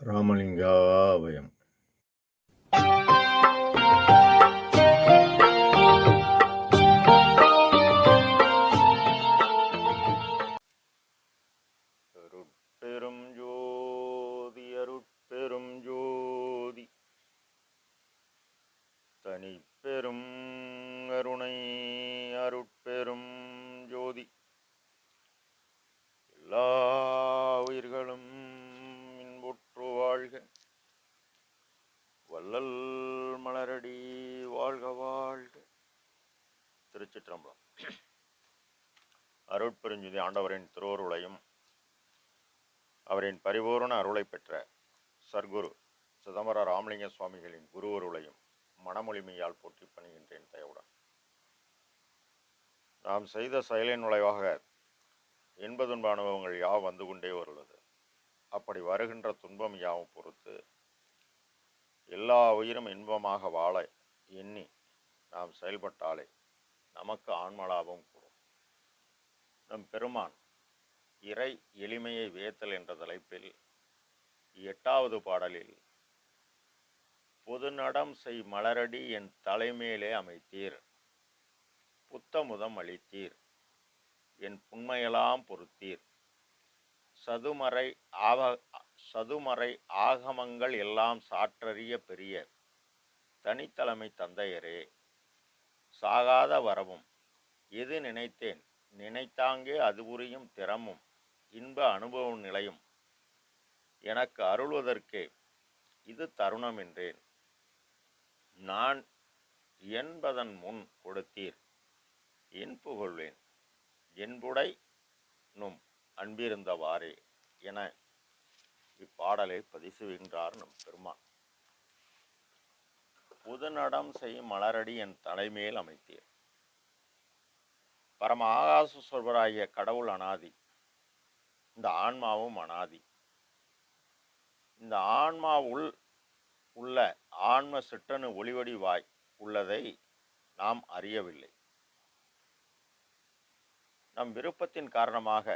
ராமலிங்காவயம் அருட்பெருஞ்சுதி ஆண்டவரின் திருவருளையும் அவரின் பரிபூரண அருளை பெற்ற சர்க்குரு சிதம்பர ராமலிங்க சுவாமிகளின் குருவருளையும் மனமொழிமையால் போற்றி பணிகின்றேன் தயவுடன். நாம் செய்த செயலின் விளைவாக இன்ப துன்ப அனுபவங்கள் யாவும் வந்து கொண்டே வருள்ளது அப்படி வருகின்ற துன்பம் யாவும் பொறுத்து எல்லா உயிரும் இன்பமாக வாழ எண்ணி நாம் செயல்பட்டாலே நமக்கு ஆன்மலாபம் கூடும். நம் பெருமான் இறை எளிமையை வியத்தல் என்ற தலைப்பில் எட்டாவது பாடலில் பொதுநடம் செய் மலரடி என் தலைமேலே அமைத்தீர் புத்தமுதம் அளித்தீர் என் புண்மையெல்லாம் பொறுத்தீர். சதுமறை ஆவ சதுமறை ஆகமங்கள் எல்லாம் சாற்றறிய பெரிய தனித்தலைமை தந்தையரே சாகாத வரவும் எது நினைத்தேன்? நினைத்தாங்கே அது புரியும் திறமும் இன்ப அனுபவ நிலையும். எனக்கு அருள்வதற்கே இது தருணம் என்றேன். நான் என்பதன் முன் கொடுத்தீர் என் புகழ்வேன். என்புடை நும் அன்பிருந்தவாறே என இப்பாடலை பதிசுகின்றார் நம் பெருமான். புதுநடம் செய்யும் மலரடி என் தலைமேல் அமைத்தீர். பரம ஆகாச சொல்வராகிய கடவுள் அனாதி. இந்த ஆன்மாவும் அனாதி. இந்த ஆன்மா உள் உள்ள ஆன்ம சிற்றனு ஒளிவடிவாய் உள்ளதை நாம் அறியவில்லை. நம் விருப்பத்தின் காரணமாக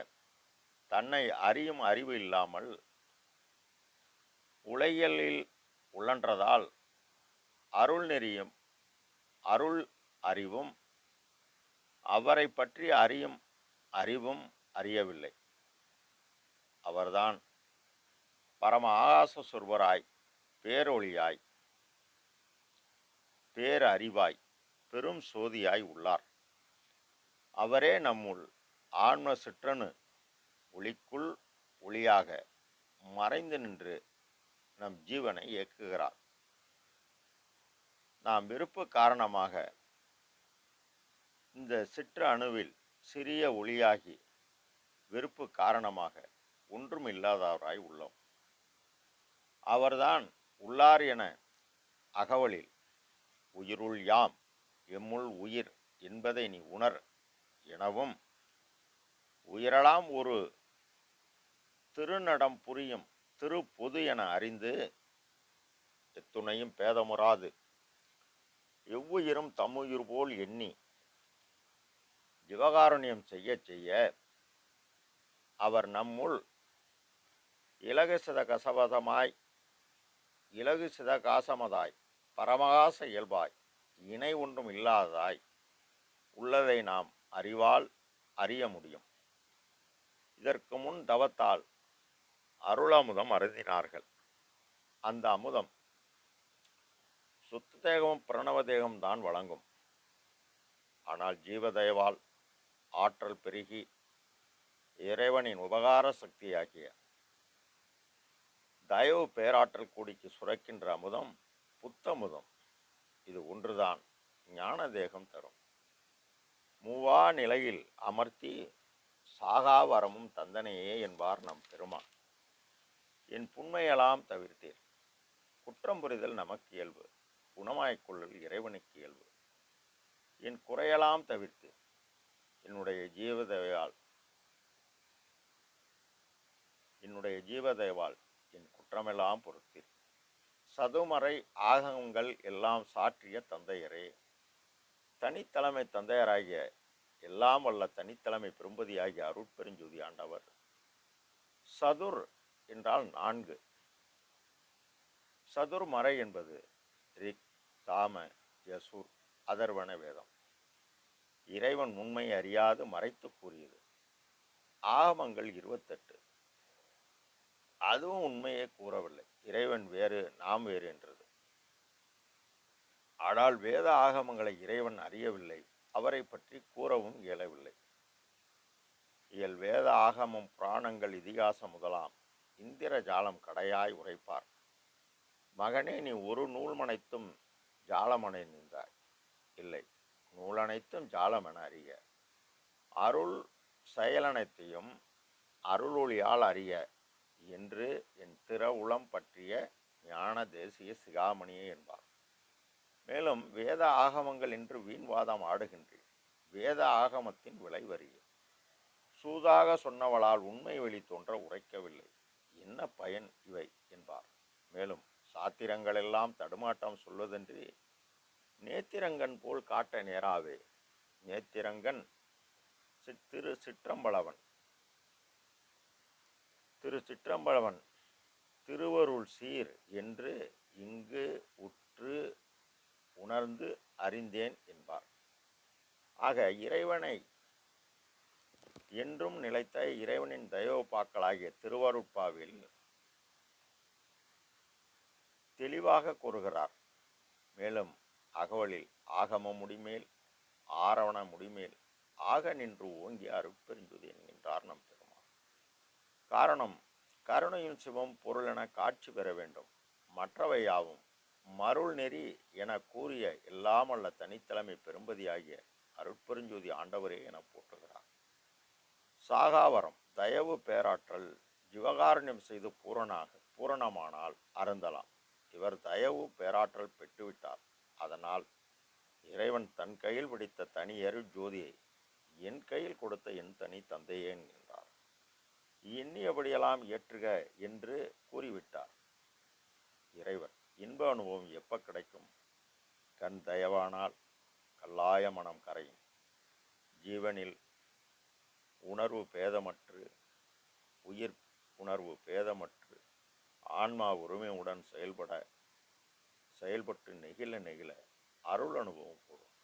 தன்னை அறியும் அறிவு இல்லாமல் உலகியலில் உழன்றதால் அருள் நெறியும் அருள் அறிவும் அவரை பற்றி அறியும் அறிவும் அறியவில்லை. அவர்தான் பரம ஆகாச சொர்வராய் பேரொளியாய் பேரறிவாய் பெரும் சோதியாய் உள்ளார். அவரே நம்முள் ஆன்ம சிற்றனு ஒளிக்குள் ஒளியாக மறைந்து நின்று நம் ஜீவனை இயக்குகிறார். நாம் விருப்பு காரணமாக இந்த சிற்று அணுவில் சிறிய ஒளியாகி வெறுப்பு காரணமாக ஒன்றும் இல்லாதவராய் உள்ளோம். அவர்தான் உள்ளார் என அகவலில் உயிருள் யாம் எம்முள் உயிர் என்பதை நீ உணர் எனவும் உயிரலாம் ஒரு திருநடம் புரியும் திரு பொது என அறிந்து எத்துணையும் பேதமுறாது. எவ்வுயிரும் தம்முயிர் போல் எண்ணி ஜிவகாருண்யம் செய்ய செய்ய அவர் நம்முள் இலகு சித கசவதமாய் இலகு சித காசமதாய் பரமகாச இயல்பாய் இணை ஒன்றும் இல்லாததாய் உள்ளதை நாம் அறிவால் அறிய முடியும். இதற்கு முன் தவத்தால் அருளமுதம் அருந்தினார்கள். அந்த அமுதம் சுத்த தேகமும் பிரணவ தேகம் தான் வழங்கும். ஆனால் ஜீவதயவால் ஆற்றல் பெருகி இறைவனின் உபகார சக்தியாகிய தயவு பேராற்றல் கூடிக்கு சுரக்கின்ற அமுதம் புத்தமுதம் இது ஒன்றுதான் ஞான தேகம் தரும். மூவா நிலையில் அமர்த்தி சாகா வரமும் தந்தனையே என்பார் நம் பெருமான். என் புண்மையெல்லாம் தவிர்த்தீர். குற்றம் புரிதல் நமக்கு இயல்பு. குணமாய்க்கொள்ளல் இறைவனுக்கு இயல்பு. என் குறையெல்லாம் தவிர்த்து என்னுடைய ஜீவதேவால் என்னுடைய ஜீவதேவால் என் குற்றமெல்லாம் பொறுத்தீர். சதுமறை ஆகங்கள் எல்லாம் சாற்றிய தந்தையரே தனித்தலைமை தந்தையராகிய எல்லாம் வல்ல தனித்தலைமை பெரும்பதியாகிய அருட்பெருஞ்சோதி ஆண்டவர். சதுர் என்றால் நான்கு. சதுர்மறை என்பது ரிக் சாம யசூர் அதர்வன வேதம். இறைவன் உண்மை அறியாது மறைத்து கூறியது. ஆகமங்கள் இருபத்தெட்டு. அதுவும் உண்மையே கூறவில்லை. இறைவன் வேறு நாம் வேறு என்றது. ஆனால் வேத ஆகமங்களை இறைவன் அறியவில்லை. அவரை பற்றி கூறவும் இயலவில்லை. இயல் வேத ஆகமம் புராணங்கள் இதிகாசம் முதலாம். இந்திர ஜாலம் கடையாய் உரைப்பார். மகனே நீ ஒரு நூல் மனைத்தும் ஜாலமனை நின்றாய். இல்லை. நூலனைத்தும் ஜாலமென அறிய. அருள் செயலனைத்தையும் அருளொளியால் அறிய என்று என் திற உளம் பற்றிய ஞான தேசிய சிகாமணியே என்பார். மேலும் வேத ஆகமங்கள் என்று வீண்வாதம் ஆடுகின்றேன். வேத ஆகமத்தின் விளைவறிய சூதாக சொன்னவளால் உண்மை வெளி தோன்ற உரைக்கவில்லை. என்ன பயன் இவை? என்பார். மேலும் சாத்திரங்களெல்லாம் தடுமாட்டம் சொல்வதென்று நேத்திரங்கன் போல் காட்ட நேராவே நேத்திரங்கன் சித்- திரு சிற்றம்பலவன். திரு சிற்றம்பளவன் திருவருள் சீர் என்று இங்கு உற்று உணர்ந்து அறிந்தேன் என்பார். ஆக இறைவனை என்றும் நிலைத்த இறைவனின் தயவுப்பாக்களாகிய திருவருட்பாவில் தெளிவாக கூறுகிறார். மேலும் அகவலில் ஆகம முடிமேல் ஆரவண முடிமேல் ஆக நின்று ஓங்கி அருட்பெருஞ்சுதி என்கின்றார் நம் பெருமாள் காரணம் கருணையும் சிவம் பொருள் என காட்சி பெற வேண்டும். மற்றவையாவும் மருள் நெறி என கூறிய எல்லாமல்ல தனித்தலைமை பெரும்பதியாகிய அருட்பெருஞ்சோதி ஆண்டவரே என போற்றுகிறார். சாகாவரம் தயவு பேராற்றல் ஜீவகாருண்யம் செய்து பூரணாக பூரணமானால் அருந்தலாம். இவர் தயவு பேராற்றல் பெற்றுவிட்டார். அதனால் இறைவன் தன் கையில் பிடித்த தனி அருள் ஜோதியை என் கையில் கொடுத்த என் தனி தந்தையே என்கின்றார் எண்ணியபடியெல்லாம் ஏற்றுக என்று கூறிவிட்டார். இறைவன் இன்ப அனுபவம் எப்போ கிடைக்கும்? கண் தயவானால் கல்லாய மனம் கரையும். ஜீவனில் உணர்வு பேதமற்று உயிர் உணர்வு பேதமற்று ஆன்மா உரிமையுடன் செயல்பட செயல்பட்டு நெகிழ நெகிழ அருள் அனுபவம் கூடும்.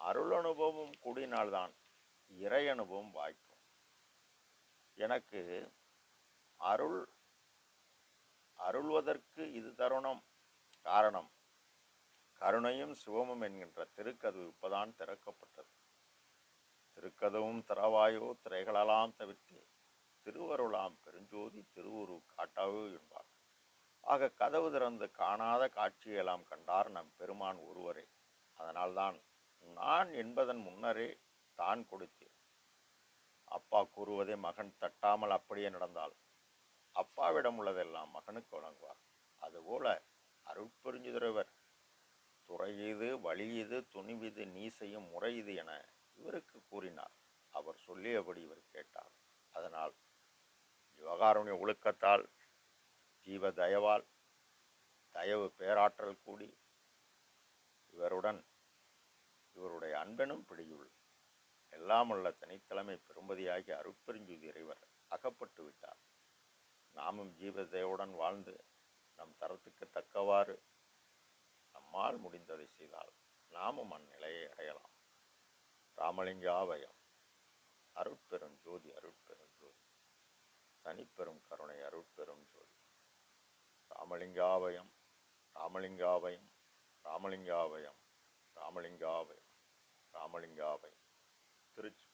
அருள் அனுபவம் கூடினால்தான் இறை அனுபவம் வாய்க்கும். எனக்கு அருள் அருள்வதற்கு இது தருணம். காரணம் கருணையும் சிவமும் என்கின்ற திருக்கதவு இப்பதான் திறக்கப்பட்டது. திருக்கதவும் திறவாயோ திரைகளெல்லாம் தவிர்த்து திருவருளாம் பெருஞ்சோதி திருவுரு காட்டாவோ என்பார். ஆக கதவு திறந்து காணாத காட்சியெல்லாம் கண்டார் நம் பெருமான் ஒருவரே. அதனால்தான் நான் என்பதன் முன்னரே தான் கொடுத்தேன். அப்பா கூறுவதை மகன் தட்டாமல் அப்படியே நடந்தால் அப்பாவிடம் உள்ளதெல்லாம் மகனுக்கு வழங்குவார். அதுபோல அருட்பெருஞ்சுதிரவர் துறை இது வழி இது துணிவிது நீ செய்யும் முறை இது என இவருக்கு கூறினார். அவர் சொல்லியபடி இவர் கேட்டார். அதனால் ஜீவகாருண்ய ஒழுக்கத்தால் ஜீவ தயவால் தயவு பேராற்றல் கூடி இவருடன் இவருடைய அன்பனும் பிடியுள் எல்லாமுள்ள தனித்தலைமை பெரும்பதியாகி அருட்பெருஞ்சுதி இறைவர் அகப்பட்டு விட்டார். நாமும் ஜீவதையுடன் வாழ்ந்து நம் தரத்துக்கு தக்கவாறு நம்மால் முடிந்ததை செய்தால் நாமும் அந்நிலையை அடையலாம். ராமலிங்காவயம் அருட்பெரும் ஜோதி அருட்பெரும் ஜோதி தனிப்பெரும் கருணை அருட்பெரும் ஜோதி ராமலிங்காவயம் ராமலிங்காவயம் ராமலிங்காவயம் ராமலிங்காவயம் ராமலிங்காவயம். திருச்சி